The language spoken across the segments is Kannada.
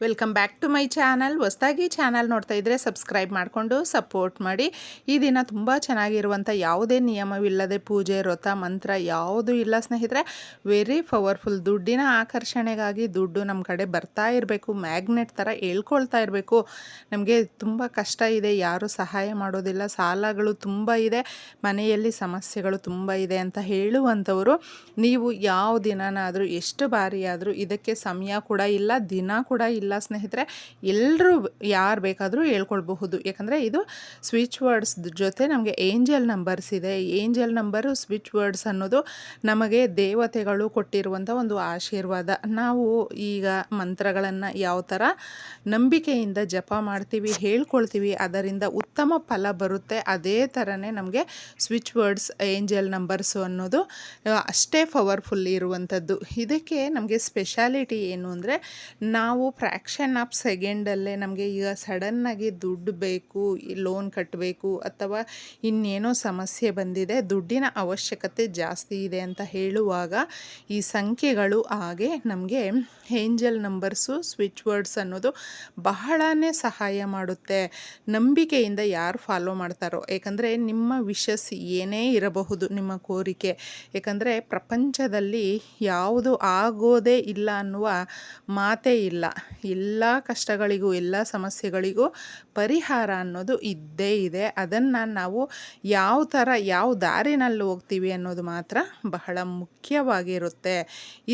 Welcome back to my channel. ಹೊಸ್ದಾಗಿ ಚಾನಲ್ ನೋಡ್ತಾ ಇದ್ದರೆ ಸಬ್ಸ್ಕ್ರೈಬ್ ಮಾಡಿಕೊಂಡು ಸಪೋರ್ಟ್ ಮಾಡಿ. ಈ ದಿನ ತುಂಬ ಚೆನ್ನಾಗಿರುವಂಥ ಯಾವುದೇ ನಿಯಮವಿಲ್ಲದೆ ಪೂಜೆ, ವ್ರತ, ಮಂತ್ರ ಯಾವುದೂ ಇಲ್ಲ ಸ್ನೇಹಿತರೆ. ವೆರಿ ಪವರ್ಫುಲ್ ದುಡ್ಡಿನ ಆಕರ್ಷಣೆಗಾಗಿ ದುಡ್ಡು ನಮ್ಮ ಕಡೆ ಬರ್ತಾ ಇರಬೇಕು. ಮ್ಯಾಗ್ನೆಟ್ ಥರ ಹೇಳ್ಕೊಳ್ತಾ ಇರಬೇಕು. ನಮಗೆ ತುಂಬ ಕಷ್ಟ ಇದೆ. ಯಾರೂ ಸಹಾಯ ಮಾಡೋದಿಲ್ಲ. ಸಾಲಗಳು ತುಂಬ ಇದೆ. ಮನೆಯಲ್ಲಿ ಸಮಸ್ಯೆಗಳು ತುಂಬ ಇದೆ ಅಂತ ಹೇಳುವಂಥವರು. ನೀವು ಯಾವ ದಿನನಾದರೂ, ಎಷ್ಟು ಬಾರಿಯಾದರೂ ಇದಕ್ಕೆ ಸಮಯ ಕೂಡ ಇಲ್ಲ, ದಿನ ಕೂಡ ಇಲ್ಲ. ಸ್ನೇಹಿತರೆ ಎಲ್ಲರೂ ಯಾರು ಬೇಕಾದರೂ ಹೇಳ್ಕೊಳ್ಬಹುದು. ಯಾಕಂದರೆ ಇದು ಸ್ವಿಚ್ ವರ್ಡ್ಸ್ ಜೊತೆ ನಮಗೆ ಏಂಜಲ್ ನಂಬರ್ಸ್ ಇದೆ. ಏಂಜಲ್ ನಂಬರು ಸ್ವಿಚ್ ವರ್ಡ್ಸ್ ಅನ್ನೋದು ನಮಗೆ ದೇವತೆಗಳು ಕೊಟ್ಟಿರುವಂಥ ಒಂದು ಆಶೀರ್ವಾದ. ನಾವು ಈಗ ಮಂತ್ರಗಳನ್ನು ಯಾವ ಥರ ನಂಬಿಕೆಯಿಂದ ಜಪ ಮಾಡ್ತೀವಿ, ಹೇಳ್ಕೊಳ್ತೀವಿ, ಅದರಿಂದ ಉತ್ತಮ ಫಲ ಬರುತ್ತೆ. ಅದೇ ಥರನೇ ನಮಗೆ ಸ್ವಿಚ್ ವರ್ಡ್ಸ್ ಏಂಜಲ್ ನಂಬರ್ಸು ಅನ್ನೋದು ಅಷ್ಟೇ ಪವರ್ಫುಲ್ ಇರುವಂಥದ್ದು ಇದಕ್ಕೆ ನಮಗೆ ಸ್ಪೆಷಾಲಿಟಿ ಏನು ಅಂದರೆ ನಾವು ಫ್ರ್ಯಾಕ್ಷನ್ ಆಫ್ ಸೆಕೆಂಡಲ್ಲೇ ನಮಗೆ ಈಗ ಸಡನ್ನಾಗಿ ದುಡ್ಡು ಬೇಕು ಲೋನ್ ಕಟ್ಟಬೇಕು ಅಥವಾ ಇನ್ನೇನೋ ಸಮಸ್ಯೆ ಬಂದಿದೆ, ದುಡ್ಡಿನ ಅವಶ್ಯಕತೆ ಜಾಸ್ತಿ ಇದೆ ಅಂತ ಹೇಳುವಾಗ ಈ ಸಂಖ್ಯೆಗಳು ಹಾಗೆ ನಮಗೆ ಏಂಜಲ್ ನಂಬರ್ಸು ಸ್ವಿಚ್ ವರ್ಡ್ಸ್ ಅನ್ನೋದು ಬಹಳನೇ ಸಹಾಯ ಮಾಡುತ್ತೆ. ನಂಬಿಕೆಯಿಂದ ಯಾರು ಫಾಲೋ ಮಾಡ್ತಾರೋ, ಏಕೆಂದರೆ ನಿಮ್ಮ ವಿಷಸ್ ಏನೇ ಇರಬಹುದು, ನಿಮ್ಮ ಕೋರಿಕೆ. ಏಕೆಂದರೆ ಪ್ರಪಂಚದಲ್ಲಿ ಯಾವುದು ಆಗೋದೇ ಇಲ್ಲ ಅನ್ನುವ ಮಾತೇ ಇಲ್ಲ. ಎಲ್ಲ ಕಷ್ಟಗಳಿಗೂ, ಎಲ್ಲ ಸಮಸ್ಯೆಗಳಿಗೂ ಪರಿಹಾರ ಅನ್ನೋದು ಇದ್ದೇ ಇದೆ. ಅದನ್ನು ನಾವು ಯಾವ ಥರ, ಯಾವ ದಾರಿನಲ್ಲಿ ಹೋಗ್ತೀವಿ ಅನ್ನೋದು ಮಾತ್ರ ಬಹಳ ಮುಖ್ಯವಾಗಿರುತ್ತೆ.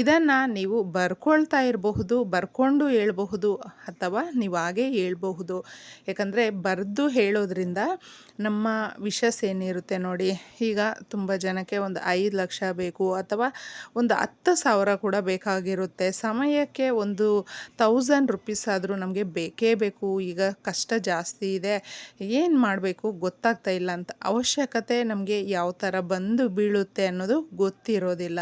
ಇದನ್ನು ನೀವು ಬರ್ಕೊಳ್ತಾ ಇರಬಹುದು, ಬರ್ಕೊಂಡು ಹೇಳಬಹುದು ಅಥವಾ ನೀವು ಹಾಗೆ ಹೇಳ್ಬಹುದು. ಯಾಕಂದರೆ ಬರೆದು ಹೇಳೋದ್ರಿಂದ ನಮ್ಮ ವಿಷಸ್ ಏನಿರುತ್ತೆ ನೋಡಿ, ಈಗ ತುಂಬ ಜನಕ್ಕೆ ಒಂದು ಐದು ಲಕ್ಷ ಬೇಕು ಅಥವಾ ಒಂದು ಹತ್ತು ಸಾವಿರ ಕೂಡ ಬೇಕಾಗಿರುತ್ತೆ. ಸಮಯಕ್ಕೆ ಒಂದು ತೌಸಂಡ್ ರುಪೀಸ್ ಆದರೂ ನಮಗೆ ಬೇಕೇ ಬೇಕು. ಈಗ ಕಷ್ಟ ಜಾಸ್ತಿ ಇದೆ. ಏನು ಮಾಡಬೇಕು? ಗೊತ್ತಾಗ್ತಾ ಇಲ್ಲ ಅಂತ. ಅವಶ್ಯಕತೆ ನಮಗೆ ಯಾವ ಥರ ಬಂದು ಬೀಳುತ್ತೆ ಅನ್ನೋದು ಗೊತ್ತಿರೋದಿಲ್ಲ.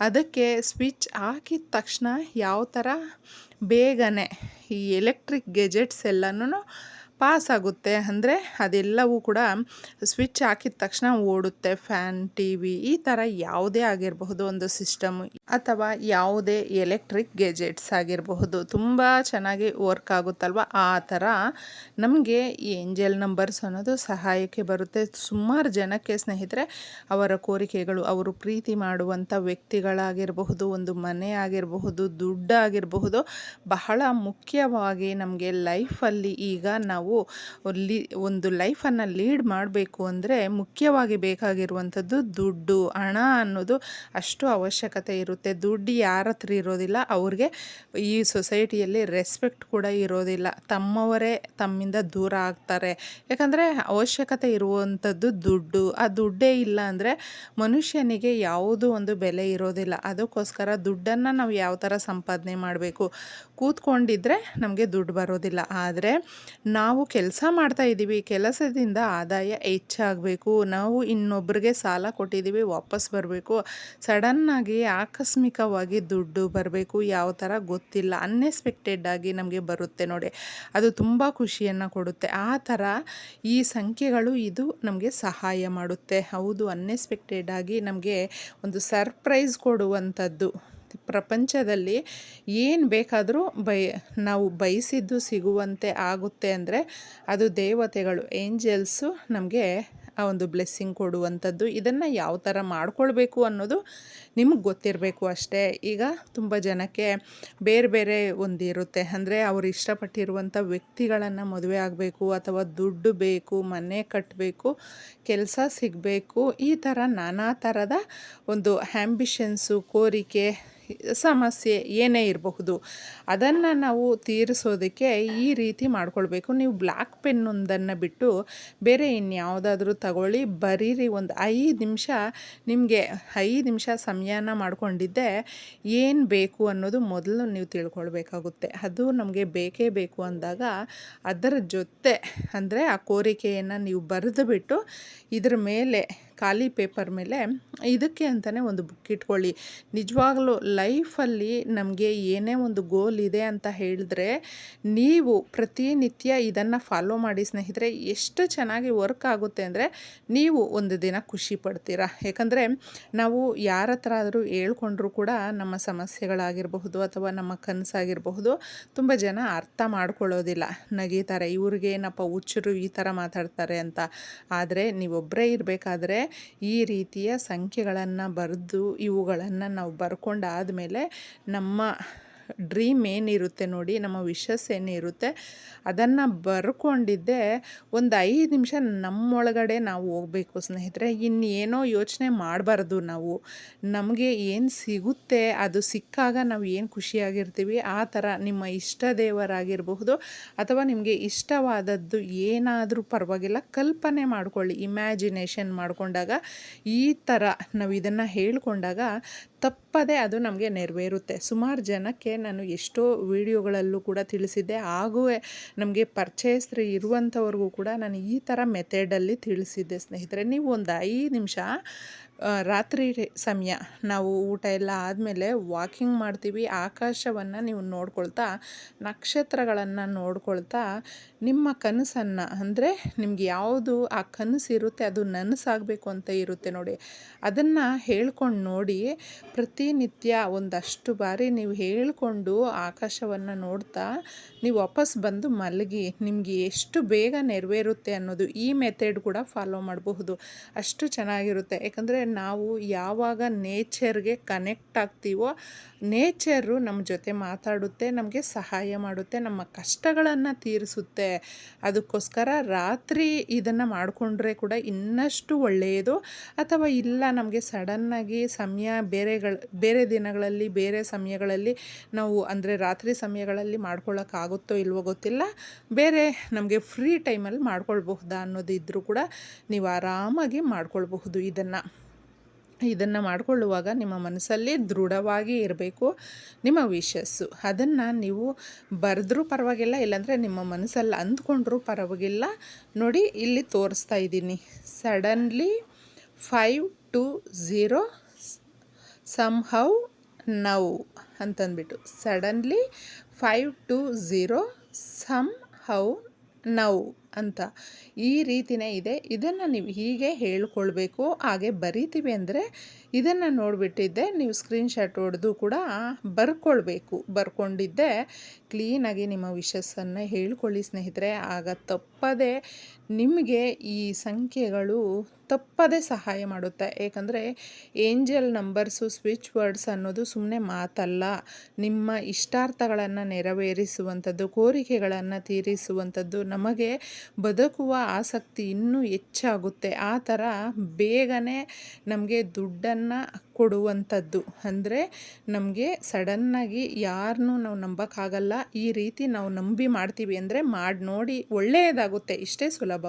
ಅದಕ್ಕೆ ಸ್ವಿಚ್ ಹಾಕಿದ ತಕ್ಷಣ ಯಾವ ಥರ ಬೇಗನೆ ಈ ಎಲೆಕ್ಟ್ರಿಕ್ ಗೆಜೆಟ್ಸ್ ಎಲ್ಲನೂ ಪಾಸ್ ಆಗುತ್ತೆ ಅಂದರೆ ಅದೆಲ್ಲವೂ ಕೂಡ ಸ್ವಿಚ್ ಹಾಕಿದ ತಕ್ಷಣ ಓಡುತ್ತೆ. ಫ್ಯಾನ್ ಟಿ ವಿ ಈ ಥರ ಯಾವುದೇ ಆಗಿರಬಹುದು ಒಂದು ಸಿಸ್ಟಮ್ ಅಥವಾ ಯಾವುದೇ ಎಲೆಕ್ಟ್ರಿಕ್ ಗೆಜೆಟ್ಸ್ ಆಗಿರಬಹುದು. ತುಂಬ ಚೆನ್ನಾಗಿ ವರ್ಕ್ ಆಗುತ್ತಲ್ವ? ಆ ಥರ ನಮಗೆ ಈ ಏಂಜಲ್ ನಂಬರ್ಸ್ ಅನ್ನೋದು ಸಹಾಯಕ್ಕೆ ಬರುತ್ತೆ. ಸುಮಾರು ಜನಕ್ಕೆ ಸ್ನೇಹಿತರೆ, ಅವರ ಕೋರಿಕೆಗಳು, ಅವರು ಪ್ರೀತಿ ಮಾಡುವಂಥ ವ್ಯಕ್ತಿಗಳಾಗಿರಬಹುದು, ಒಂದು ಮನೆ ಆಗಿರಬಹುದು ದುಡ್ಡಾಗಿರಬಹುದು ಬಹಳ ಮುಖ್ಯವಾಗಿ ನಮಗೆ ಲೈಫಲ್ಲಿ ಈಗ ನಾವು ಲೀ, ಒಂದು ಲೈಫನ್ನು ಲೀಡ್ ಮಾಡಬೇಕು ಅಂದರೆ ಮುಖ್ಯವಾಗಿ ಬೇಕಾಗಿರುವಂಥದ್ದು ದುಡ್ಡು, ಹಣ ಅನ್ನೋದು ಅಷ್ಟು ಅವಶ್ಯಕತೆ ಇರುತ್ತೆ. ದುಡ್ಡು ಯಾರ ಹತ್ರ ಇರೋದಿಲ್ಲ, ಅವ್ರಿಗೆ ಈ ಸೊಸೈಟಿಯಲ್ಲಿ ರೆಸ್ಪೆಕ್ಟ್ ಕೂಡ ಇರೋದಿಲ್ಲ. ತಮ್ಮವರೇ ತಮ್ಮಿಂದ ದೂರ ಆಗ್ತಾರೆ. ಯಾಕಂದರೆ ಅವಶ್ಯಕತೆ ಇರುವಂಥದ್ದು ದುಡ್ಡು. ಆ ದುಡ್ಡೇ ಇಲ್ಲ ಅಂದರೆ ಮನುಷ್ಯನಿಗೆ ಯಾವುದೂ ಒಂದು ಬೆಲೆ ಇರೋದಿಲ್ಲ. ಅದಕ್ಕೋಸ್ಕರ ದುಡ್ಡನ್ನು ನಾವು ಯಾವ ಥರ ಸಂಪಾದನೆ ಮಾಡಬೇಕು? ಕೂತ್ಕೊಂಡಿದ್ರೆ ನಮಗೆ ದುಡ್ಡು ಬರೋದಿಲ್ಲ. ಆದರೆ ನಾವು ಕೆಲಸ ಮಾಡ್ತಾ ಇದ್ದೀವಿ. ಕೆಲಸದಿಂದ ಆದಾಯ ಹೆಚ್ಚಾಗಬೇಕು. ನಾವು ಇನ್ನೊಬ್ಬರಿಗೆ ಸಾಲ ಕೊಟ್ಟಿದ್ದೀವಿ, ವಾಪಸ್ ಬರಬೇಕು. ಸಡನ್ನಾಗಿ ಆಕಸ್ಮಿಕವಾಗಿ ದುಡ್ಡು ಬರಬೇಕು. ಯಾವ ಥರ ಗೊತ್ತಿಲ್ಲ. ಅನ್ಎಕ್ಸ್ಪೆಕ್ಟೆಡ್ ಆಗಿ ನಮಗೆ ಬರುತ್ತೆ ನೋಡಿ. ಅದು ತುಂಬ ಖುಷಿಯನ್ನು ಕೊಡುತ್ತೆ. ಆ ಥರ ಈ ಸಂಖ್ಯೆಗಳು ಇದು ನಮಗೆ ಸಹಾಯ ಮಾಡುತ್ತೆ. ಹೌದು ಅನ್ಎಕ್ಸ್ಪೆಕ್ಟೆಡ್ ಆಗಿ ನಮಗೆ ಒಂದು ಸರ್ಪ್ರೈಸ್ ಕೊಡುವಂಥದ್ದು. ಪ್ರಪಂಚದಲ್ಲಿ ಏನು ಬೇಕಾದರೂ ಬಯ ನಾವು ಬಯಸಿದ್ದು ಸಿಗುವಂತೆ ಆಗುತ್ತೆ ಅಂದರೆ ಅದು ದೇವತೆಗಳು, ಏಂಜಲ್ಸು ನಮಗೆ ಆ ಒಂದು ಬ್ಲೆಸ್ಸಿಂಗ್ ಕೊಡುವಂಥದ್ದು. ಇದನ್ನು ಯಾವ ಥರ ಮಾಡ್ಕೊಳ್ಬೇಕು ಅನ್ನೋದು ನಿಮಗೆ ಗೊತ್ತಿರಬೇಕು ಅಷ್ಟೇ. ಈಗ ತುಂಬ ಜನಕ್ಕೆ ಬೇರೆ ಬೇರೆ ಒಂದು ಇರುತ್ತೆ ಅಂದರೆ ಅವ್ರು ಇಷ್ಟಪಟ್ಟಿರುವಂಥ ವ್ಯಕ್ತಿಗಳನ್ನು ಮದುವೆ ಆಗಬೇಕು ಅಥವಾ ದುಡ್ಡು ಬೇಕು, ಮನೆ ಕಟ್ಟಬೇಕು ಕೆಲಸ ಸಿಗಬೇಕು, ಈ ಥರ ನಾನಾ ಥರದ ಒಂದು ಆ್ಯಂಬಿಷನ್ಸು ಕೋರಿಕೆ ಸಮಸ್ಯೆ ಏನೇ ಇರಬಹುದು. ಅದನ್ನು ನಾವು ತೀರಿಸೋದಕ್ಕೆ ಈ ರೀತಿ ಮಾಡ್ಕೊಳ್ಬೇಕು. ನೀವು ಬ್ಲ್ಯಾಕ್ ಪೆನ್ನೊಂದನ್ನು ಬಿಟ್ಟು ಬೇರೆ ಇನ್ಯಾವುದಾದ್ರೂ ತಗೊಳ್ಳಿ. ಬರೀರಿ ಒಂದು ಐದು ನಿಮಿಷ ನಿಮಗೆ ಐದು ನಿಮಿಷ ಸಮಯನ ಮಾಡಿಕೊಂಡಿದ್ದೆ ಏನು ಬೇಕು ಅನ್ನೋದು ಮೊದಲು ನೀವು ತಿಳ್ಕೊಳ್ಬೇಕಾಗುತ್ತೆ. ಅದು ನಮಗೆ ಬೇಕೇ ಬೇಕು ಅಂದಾಗ ಅದರ ಜೊತೆ ಅಂದರೆ ಆ ಕೋರಿಕೆಯನ್ನು ನೀವು ಬರೆದು ಬಿಟ್ಟು ಇದ್ರ ಮೇಲೆ ಖಾಲಿ ಪೇಪರ್ ಮೇಲೆ ಇದಕ್ಕೆ ಅಂತಲೇ ಒಂದು ಬುಕ್ ಇಟ್ಕೊಳ್ಳಿ. ನಿಜವಾಗ್ಲೂ ಲೈಫಲ್ಲಿ ನಮಗೆ ಏನೇ ಒಂದು ಗೋಲ್ ಇದೆ ಅಂತ ಹೇಳಿದ್ರೆ ನೀವು ಪ್ರತಿನಿತ್ಯ ಇದನ್ನು ಫಾಲೋ ಮಾಡಿ ಸ್ನೇಹಿತರೆ, ಎಷ್ಟು ಚೆನ್ನಾಗಿ ವರ್ಕ್ ಆಗುತ್ತೆ ಅಂದರೆ ನೀವು ಒಂದು ದಿನ ಖುಷಿ ಪಡ್ತೀರಾ. ಯಾಕಂದರೆ ನಾವು ಯಾರ ಹತ್ರ ಆದರೂ ಹೇಳ್ಕೊಂಡ್ರೂ ಕೂಡ ನಮ್ಮ ಸಮಸ್ಯೆಗಳಾಗಿರಬಹುದು ಅಥವಾ ನಮ್ಮ ಕನಸಾಗಿರಬಹುದು, ತುಂಬ ಜನ ಅರ್ಥ ಮಾಡ್ಕೊಳ್ಳೋದಿಲ್ಲ. ನಗೀತಾರೆ ಇವ್ರಿಗೆ ಏನಪ್ಪ ಹುಚ್ಚರು ಈ ಥರ ಮಾತಾಡ್ತಾರೆ ಅಂತ. ಆದರೆ ನೀವೊಬ್ಬರೇ ಇರಬೇಕಾದ್ರೆ ಈ ರೀತಿಯ ಸಂಖ್ಯೆಗಳನ್ನು ಬರೆದು ಇವುಗಳನ್ನು ನಾವು ಬರ್ಕೊಂಡಾದಮೇಲೆ ನಮ್ಮ ಡ್ರೀಮ್ ಏನಿರುತ್ತೆ ನೋಡಿ, ನಮ್ಮ ವಿಶಸ್ ಏನಿರುತ್ತೆ, ಅದನ್ನು ಬರ್ಕೊಂಡಿದ್ದೆ ಒಂದು ಐದು ನಿಮಿಷ ನಮ್ಮೊಳಗಡೆ ನಾವು ಹೋಗಬೇಕು ಸ್ನೇಹಿತರೆ. ಇನ್ನೇನೋ ಯೋಚನೆ ಮಾಡಬಾರ್ದು ನಾವು. ನಮಗೆ ಏನು ಸಿಗುತ್ತೆ, ಅದು ಸಿಕ್ಕಾಗ ನಾವು ಏನು ಖುಷಿಯಾಗಿರ್ತೀವಿ, ಆ ಥರ ನಿಮ್ಮ ಇಷ್ಟ ದೇವರಾಗಿರಬಹುದು, ಅಥವಾ ನಿಮಗೆ ಇಷ್ಟವಾದದ್ದು ಏನಾದರೂ ಪರವಾಗಿಲ್ಲ, ಕಲ್ಪನೆ ಮಾಡ್ಕೊಳ್ಳಿ ಇಮ್ಯಾಜಿನೇಷನ್ ಮಾಡಿಕೊಂಡಾಗ ಈ ಥರ ನಾವು ಇದನ್ನು ಹೇಳ್ಕೊಂಡಾಗ ತಪ್ಪದೆ ಅದು ನಮಗೆ ನೆರವೇರುತ್ತೆ. ಸುಮಾರು ಜನಕ್ಕೆ ನಾನು ಎಷ್ಟೋ ವಿಡಿಯೋಗಳಲ್ಲೂ ಕೂಡ ತಿಳಿಸಿದ್ದೆ. ಹಾಗೂ ನಮಗೆ ಪರಿಚಯಸ್ಥರು ಇರುವಂಥವ್ರಿಗೂ ಕೂಡ ನಾನು ಈ ಥರ ಮೆಥಡಲ್ಲಿ ತಿಳಿಸಿದ್ದೆ ಸ್ನೇಹಿತರೆ. ನೀವು ಒಂದು ಐದು ನಿಮಿಷ ರಾತ್ರಿ ಸಮಯ ನಾವು ಊಟ ಎಲ್ಲ ಆದಮೇಲೆ ವಾಕಿಂಗ್ ಮಾಡ್ತೀವಿ. ಆಕಾಶವನ್ನು ನೀವು ನೋಡ್ಕೊಳ್ತಾ, ನಕ್ಷತ್ರಗಳನ್ನು ನೋಡ್ಕೊಳ್ತಾ, ನಿಮ್ಮ ಕನಸನ್ನು, ಅಂದರೆ ನಿಮ್ಗೆ ಯಾವುದು ಆ ಕನಸು ಇರುತ್ತೆ, ಅದು ನನಸಾಗಬೇಕು ಅಂತ ಇರುತ್ತೆ ನೋಡಿ. ಅದನ್ನು ಹೇಳ್ಕೊಂಡು ನೋಡಿ, ಪ್ರತಿನಿತ್ಯ ಒಂದಷ್ಟು ಬಾರಿ ನೀವು ಹೇಳಿಕೊಂಡು ಆಕಾಶವನ್ನು ನೋಡ್ತಾ, ನೀವು ವಾಪಸ್ ಬಂದು ಮಲಗಿ, ನಿಮಗೆ ಎಷ್ಟು ಬೇಗ ನೆರವೇರುತ್ತೆ ಅನ್ನೋದು ಈ ಮೆಥಡ್ ಕೂಡ ಫಾಲೋ ಮಾಡಬಹುದು. ಅಷ್ಟು ಚೆನ್ನಾಗಿರುತ್ತೆ. ಯಾಕಂದರೆ ನಾವು ಯಾವಾಗ ನೇಚರ್ಗೆ ಕನೆಕ್ಟ್ ಆಗ್ತೀವೋ, ನೇಚರು ನಮ್ಮ ಜೊತೆ ಮಾತಾಡುತ್ತೆ, ನಮಗೆ ಸಹಾಯ ಮಾಡುತ್ತೆ, ನಮ್ಮ ಕಷ್ಟಗಳನ್ನು ತೀರಿಸುತ್ತೆ. ಅದಕ್ಕೋಸ್ಕರ ರಾತ್ರಿ ಇದನ್ನು ಮಾಡಿಕೊಂಡ್ರೆ ಕೂಡ ಇನ್ನಷ್ಟು ಒಳ್ಳೆಯದು ಅಥವಾ ಇಲ್ಲ ನಮಗೆ ಸಡನ್ನಾಗಿ ಸಮಯ ಬೇರೆಗಳ, ಬೇರೆ ದಿನಗಳಲ್ಲಿ, ಬೇರೆ ಸಮಯಗಳಲ್ಲಿ ನಾವು ಅಂದರೆ ರಾತ್ರಿ ಸಮಯಗಳಲ್ಲಿ ಮಾಡ್ಕೊಳ್ಳೋಕ್ಕಾಗುತ್ತೋ ಇಲ್ವೋ ಗೊತ್ತಿಲ್ಲ. ಬೇರೆ ನಮಗೆ ಫ್ರೀ ಟೈಮಲ್ಲಿ ಮಾಡ್ಕೊಳ್ಬಹುದಾ ಅನ್ನೋದಿದ್ದರೂ ಕೂಡ ನೀವು ಆರಾಮಾಗಿ ಮಾಡ್ಕೊಳ್ಬಹುದು ಇದನ್ನು. ಇದನ್ನು ಮಾಡಿಕೊಳ್ಳುವಾಗ ನಿಮ್ಮ ಮನಸ್ಸಲ್ಲಿ ದೃಢವಾಗಿ ಇರಬೇಕು. ನಿಮ್ಮ ವಿಶಸ್ಸು ಅದನ್ನು ನೀವು ಬರೆದ್ರೂ ಪರವಾಗಿಲ್ಲ, ಇಲ್ಲಾಂದರೆ ನಿಮ್ಮ ಮನಸ್ಸಲ್ಲಿ ಅಂದ್ಕೊಂಡ್ರೂ ಪರವಾಗಿಲ್ಲ. ನೋಡಿ, ಇಲ್ಲಿ ತೋರಿಸ್ತಾ ಇದ್ದೀನಿ. Suddenly five two zero some how now ಅಂತಂದ್ಬಿಟ್ಟು. Suddenly five two zero some how now. ಅಂತ ಈ ರೀತಿಯೇ ಇದೆ. ಇದನ್ನು ನೀವು ಹೀಗೆ ಹೇಳ್ಕೊಳ್ಬೇಕು. ಹಾಗೆ ಬರಿತೀವಿ ಅಂದರೆ ಇದನ್ನು ನೋಡಿಬಿಟ್ಟಿದ್ದೆ. ನೀವು ಸ್ಕ್ರೀನ್ಶಾಟ್ ಹೊಡೆದು ಕೂಡ ಬರ್ಕೊಳ್ಬೇಕು. ಬರ್ಕೊಂಡಿದ್ದೆ. ಕ್ಲೀನಾಗಿ ನಿಮ್ಮ ವಿಷಸ್ಸನ್ನು ಹೇಳ್ಕೊಳ್ಳಿ ಸ್ನೇಹಿತರೆ. ಆಗ ತಪ್ಪದೆ ನಿಮಗೆ ಈ ಸಂಖ್ಯೆಗಳು ತಪ್ಪದೆ ಸಹಾಯ ಮಾಡುತ್ತೆ. ಏಕೆಂದರೆ ಏಂಜಲ್ ನಂಬರ್ಸು, ಸ್ವಿಚ್ ವರ್ಡ್ಸ್ ಅನ್ನೋದು ಸುಮ್ಮನೆ ಮಾತಲ್ಲ. ನಿಮ್ಮ ಇಷ್ಟಾರ್ಥಗಳನ್ನು ನೆರವೇರಿಸುವಂಥದ್ದು, ಕೋರಿಕೆಗಳನ್ನು ತೀರಿಸುವಂಥದ್ದು ನಮಗೆ ಬದುಕುವ ಆಸಕ್ತಿ ಇನ್ನೂ ಹೆಚ್ಚಾಗುತ್ತೆ. ಆ ಥರ ಬೇಗನೆ ನಮಗೆ ದುಡ್ಡನ್ನು ಕೊಡುವಂಥದ್ದು. ಅಂದರೆ ನಮಗೆ ಸಡನ್ನಾಗಿ ಯಾರನ್ನೂ ನಾವು ನಂಬೋಕ್ಕಾಗಲ್ಲ. ಈ ರೀತಿ ನಾವು ನಂಬಿ ಮಾಡ್ತೀವಿ ಅಂದರೆ ಮಾಡಿ ನೋಡಿ ಒಳ್ಳೆಯದಾಗುತ್ತೆ ಇಷ್ಟೇ ಸುಲಭ